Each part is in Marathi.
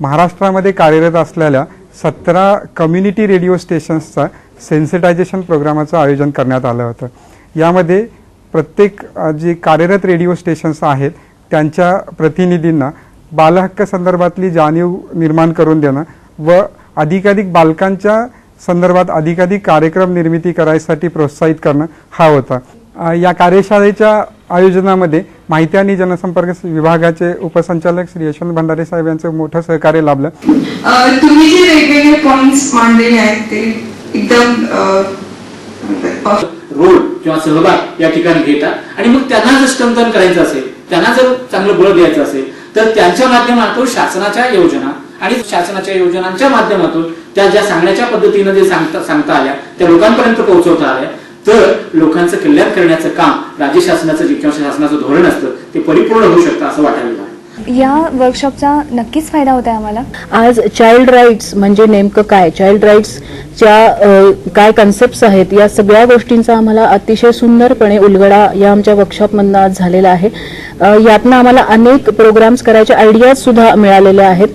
महाराष्ट्रामध्ये कार्यरत असलेल्या सतरा कम्युनिटी रेडिओ स्टेशन्सचा सेन्सिटायझेशन प्रोग्रामाचं आयोजन करण्यात आलं होतं. यामध्ये प्रत्येक जे कार्यरत रेडिओ स्टेशन्स आहेत त्यांच्या प्रतिनिधींना बालहक्क संदर्भातली जाणीव निर्माण करून देणं व अधिकाधिक बालकांच्या संदर्भात अधिकाधिक कार्यक्रम निर्मिती करायसाठी प्रोत्साहित करणं हा होता. या कार्यशाळेच्या आयोजनामध्ये माहिती आणि जनसंपर्क विभागाचे उपसंचालक श्री यशवंत भंडारे साहेब यांचं मोठं सहकार्य लाभलं. तुम्ही जे वेगवेगळे पॉइंट्स मांडलेले आहेत ते एकदम रोल किंवा सहभाग या ठिकाणी घेतात आणि मग त्यांना जर स्तंभन करायचं असेल त्यांना जर चांगलं बळ द्यायचं असेल तर त्यांच्या माध्यमातून शासनाच्या योजना आणि शासनाच्या योजनांच्या माध्यमातून त्या ज्या सांगण्याच्या पद्धतीनं जे सांगता सांगता आल्या त्या लोकांपर्यंत पोहोचवता आल्या. तर लोकांचं कल्याण करण्याचं काम राज्य शासनाचं जे किंवा शासनाचं धोरण असतं ते परिपूर्ण होऊ शकतं असं वाटायला या वर्कशॉपचा नक्कीच फायदा होत आहे आम्हाला. आज चाइल्ड राईट्स म्हणजे नेमकं काय? चाइल्ड राईट्सच्या काय कन्सेप्ट आहेत? या सगळ्या गोष्टींचा आम्हाला अतिशय सुंदरपणे उलगडा या आमच्या वर्कशॉपमधनं आज झालेला आहे. यातनं आम्हाला अनेक प्रोग्राम्स करायचे आयडियाज सुद्धा मिळालेल्या आहेत.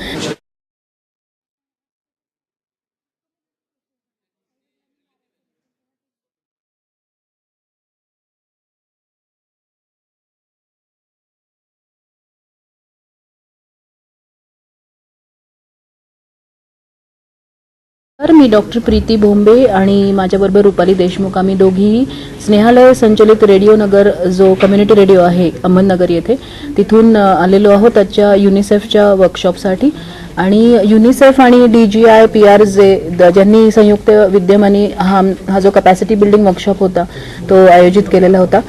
तर मी डॉक्टर प्रीती बोंबे आणि माझ्याबरोबर रुपाली देशमुख. आम्ही दोघीही स्नेहालय संचलित रेडिओ नगर जो कम्युनिटी रेडिओ आहे अहमदनगर येथे. तिथून आलेलो आहोत त्याच्या युनिसेफच्या वर्कशॉपसाठी आणि युनिसेफ आणि D G I P R जे द- ज्यांनी संयुक्त विद्यमाने हा हा जो कपॅसिटी बिल्डिंग वर्कशॉप होता तो आयोजित केलेला होता.